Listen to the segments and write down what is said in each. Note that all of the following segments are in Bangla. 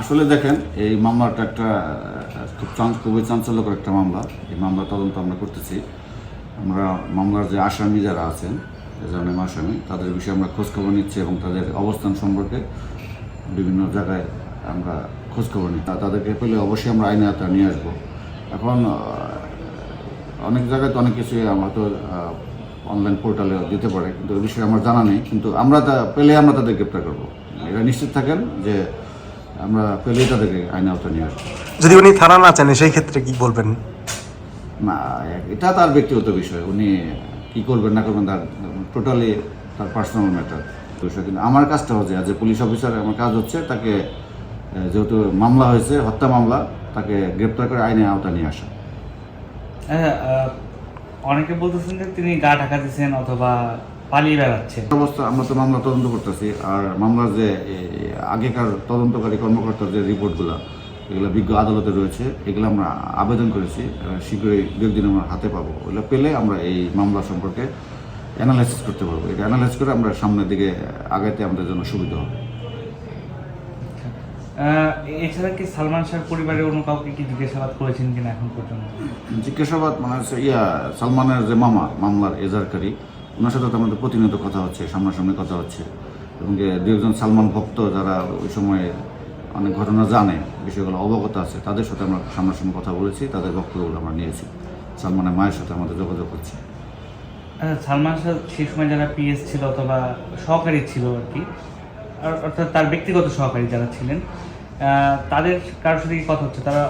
আসলে দেখেন, এই মামলাটা একটা, খুব খুবই চাঞ্চল্যকর একটা মামলা। এই মামলা তদন্ত আমরা করতেছি। আমরা মামলার যে আসামি যারা আছেন জানেন আসামি, তাদের বিষয়ে আমরা খোঁজখবর নিচ্ছি এবং তাদের অবস্থান সম্পর্কে বিভিন্ন জায়গায় আমরা খোঁজখবর নিই তাদেরকে পেলে অবশ্যই আমরা আইনে আওতায় নিয়ে আসব। এখন অনেক জায়গায় তো অনেক কিছুই আমরা তো অনলাইন পোর্টালে দিতে পারে, কিন্তু ওই বিষয়ে আমার জানা নেই। কিন্তু আমরা তা পেলে আমরা তাদের গ্রেপ্তার করব। এটা নিশ্চিত থাকেন যে আমরা পেলেই তাদেরকে আইনে আওতায় নিয়ে আসব। যদি উনি থানা না চান সেই ক্ষেত্রে কি বলবেন? না এটা তার ব্যক্তিগত বিষয়। উনি কি করবেন না করবেন তার টোটালি তার পার্সোনাল ম্যাটার বিষয় কিন্তু আমার কাজটা হচ্ছে এ পুলিশ অফিসার আমার কাজ হচ্ছে তাকে যেহেতু মামলা হয়েছে হত্যা মামলা তাকে গ্রেপ্তার করে আইনে আওতা নিয়ে আসা। হ্যাঁ অনেকে বলতেছেন যে তিনি গা ঢাকা দিচ্ছেন অথবা পালিয়ে বেড়াচ্ছেন অবস্থা আমরা তো মামলা তদন্ত করতেছি আর মামলার যে আগেকার তদন্তকারী কর্মকর্তার যে রিপোর্টগুলো এগুলো বিজ্ঞ আদালতে রয়েছে এগুলো আমরা আবেদন করেছি শীঘ্রই দু একদিন আমরা হাতে পাবো। ওগুলো পেলে আমরা এই মামলা সম্পর্কে অ্যানালাইসিস করতে পারব। এটা অ্যানালাইজ করে আমরা সামনের দিকে আগাইতে আমাদের জন্য সুবিধা হবে। এছাড়া কি সালমান শাহর পরিবারের অন্য কাউকে কি জিজ্ঞাসাবাদ করেছেন কিনা এখন পর্যন্ত? জিজ্ঞাসাবাদ মানে হচ্ছে ইয়া সালমানের যে মামা মামলার এজারকারী ওনার সাথে তো আমাদের প্রতিনিয়ত কথা হচ্ছে সামনাসামনি কথা হচ্ছে। এবং যে দু একজন সালমান ভক্ত যারা ওই সময়ে অনেক ঘটনা জানে বিষয়গুলো অবগত আছে তাদের সাথে আমরা সামনাসামনি কথা বলেছি তাদের বক্তব্যগুলো আমরা নিয়েছি। সালমানের মায়ের সাথে আমাদের যোগাযোগ হচ্ছে। আচ্ছা, সালমান শাহ সেই সময় যারা পিএস ছিল অথবা সহকারী ছিল আর কি আর- অর্থাৎ তার ব্যক্তিগত সহকারী যারা ছিলেন তাদের কারোর সাথে কথা হচ্ছে? তারা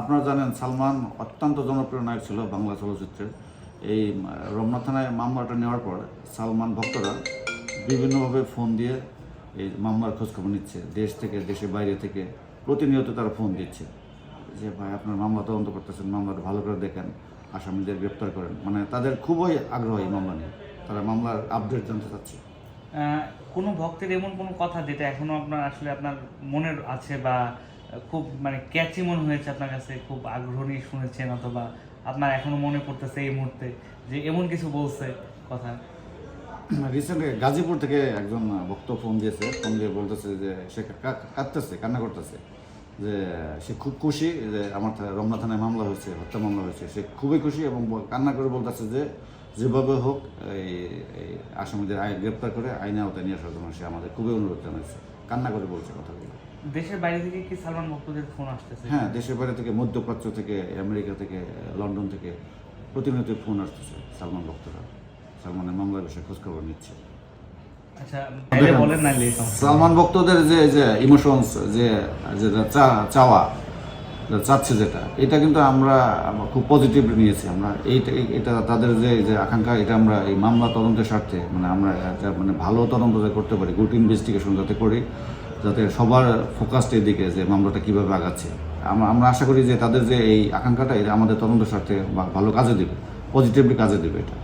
আপনারা জানেন সালমান অত্যন্ত জনপ্রিয় নায়ক ছিল বাংলা চলচ্চিত্রের। এই রমনা থানায় মামলাটা নেওয়ার পর সালমান ভক্তরা বিভিন্নভাবে ফোন দিয়ে এই মামলার খোঁজখবর নিচ্ছে। দেশ থেকে, দেশের বাইরে থেকে প্রতিনিয়ত তারা ফোন দিচ্ছে যে, ভাই, আপনার মামলা তদন্ত করতেছেন, মামলাটা ভালো করে দেখেন, আসামিদের গ্রেপ্তার করেন। মানে তাদের খুবই আগ্রহ এই মামলা নিয়ে। তারা মামলার আপডেট জানতে চাচ্ছে। কোনো ভক্তের এমন কোনো কথা যেটা এখনও আপনার আসলে আপনার মনের আছে বা খুব মানে ক্যাচি মনে হয়েছে আপনার কাছে, খুব আগ্রহ নিয়ে শুনেছেন অথবা আপনার এখনও মনে পড়তেছে এই মুহূর্তে যে এমন কিছু বলছে কথা? রিসেন্ট গাজীপুর থেকে একজন ভক্ত ফোন দিয়েছে ফোন দিয়ে বলতেছে যে সে কাঁদতেছে, কান্না করতেছে, যে সে খুব খুশি যে আমার রমনা থানায় মামলা হয়েছে, হত্যা মামলা হয়েছে। সে খুবই খুশি এবং কান্না করে বলতেছে যে যেভাবে হোক এই এই আসামিদের আইন গ্রেপ্তার করে আইনে আওতায় নিয়ে আসার জন্য সে আমাদের খুবই অনুরোধ জানাচ্ছে কান্না করে বলছে কথাগুলো। দেশের বাইরে থেকে কি সালমান ভক্তদের ফোন আসতেছে? হ্যাঁ দেশের বাইরে থেকে মধ্যপ্রাচ্য থেকে আমেরিকা থেকে লন্ডন থেকে প্রতিনিয়ত ফোন আসতেছে সালমান ভক্তরা সালমানের মামলার বিষয়ে খোঁজখবর নিচ্ছে। আচ্ছা সালমান ভক্তদের যে যে ইমোশনস যে যেটা চা- চাওয়া চাচ্ছে যেটা, এটা কিন্তু আমরা খুব পজিটিভলি নিয়েছি আমরা। এইটা, এটা তাদের যে যে আকাঙ্ক্ষা, এটা আমরা এই মামলা তদন্তের স্বার্থে মানে আমরা মানে ভালো তদন্ত করতে পারি গুড ইনভেস্টিগেশন যাতে করি, যাতে সবার ফোকাসটা এদিকে যে মামলাটা কীভাবে আগাচ্ছে। আমরা আমরা আশা করি যে তাদের যে এই আকাঙ্ক্ষাটা, এটা আমাদের তদন্তের স্বার্থে ভালো কাজে দেবে পজিটিভলি কাজে দেবে এটা।